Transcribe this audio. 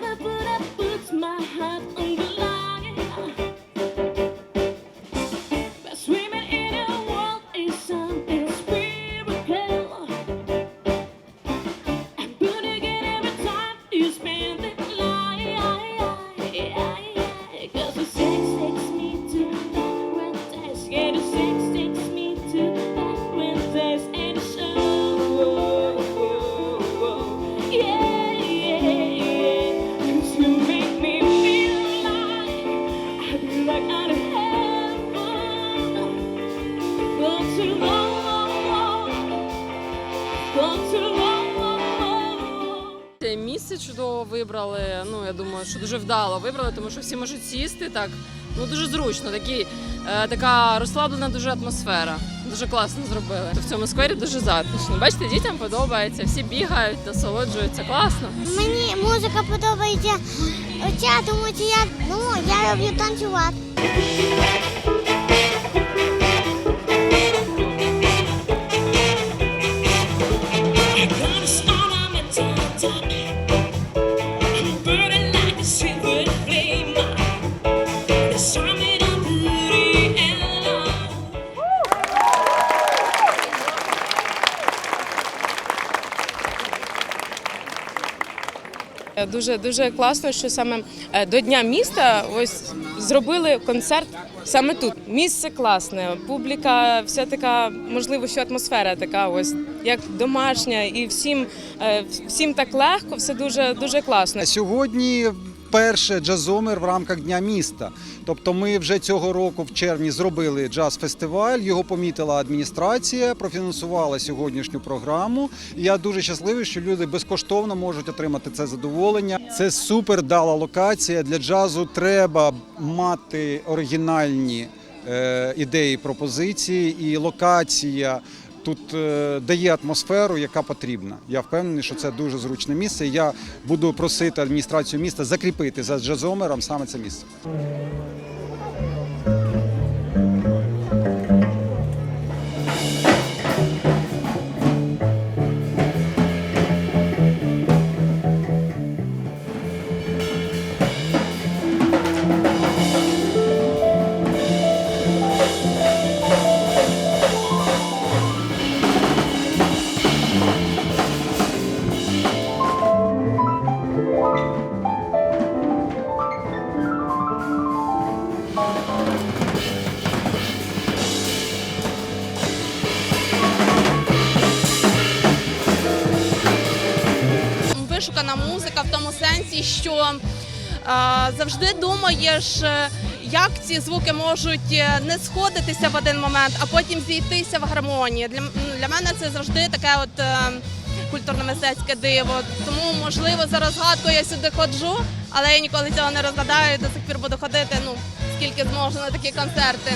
Never put up my heart on. Це Місце чудово вибрали. Ну я думаю, що дуже вдало вибрали, тому що всі можуть сісти так. Ну дуже зручно. Такі, е, така розслаблена дуже атмосфера. Дуже класно зробили. В цьому сквері дуже затишно. Бачите, дітям подобається, всі бігають, насолоджуються. Класно. Мені музика подобається. Оця, тому що я, ну, я люблю танцювати. Дуже дуже класно, що саме е, до Дня міста ось зробили концерт саме тут. Місце класне, публіка, вся така, можливо, що атмосфера така, ось як домашня, і всім, е, всім так легко, все дуже дуже класно. Сьогодні перше джазомер в рамках Дня міста. Тобто ми вже цього року в червні зробили джаз-фестиваль. Його помітила адміністрація, профінансувала сьогоднішню програму. І я дуже щасливий, що люди безкоштовно можуть отримати це задоволення. Це супер дала локація. Для джазу треба мати оригінальні е, ідеї, пропозиції і локація. Тут е, дає атмосферу, яка потрібна. Я впевнений, що це дуже зручне місце. Я буду просити адміністрацію міста закріпити за джазомером саме це місце. Вишукана музика в тому сенсі, що е, завжди думаєш, е, як ці звуки можуть е, не сходитися в один момент, а потім зійтися в гармонії. Для, для мене це завжди таке от. Культурно-мистецьке диво, тому можливо за розгадкою я сюди ходжу, але я ніколи цього не розгадаю. До сих пір буду ходити. Ну скільки зможу на такі концерти.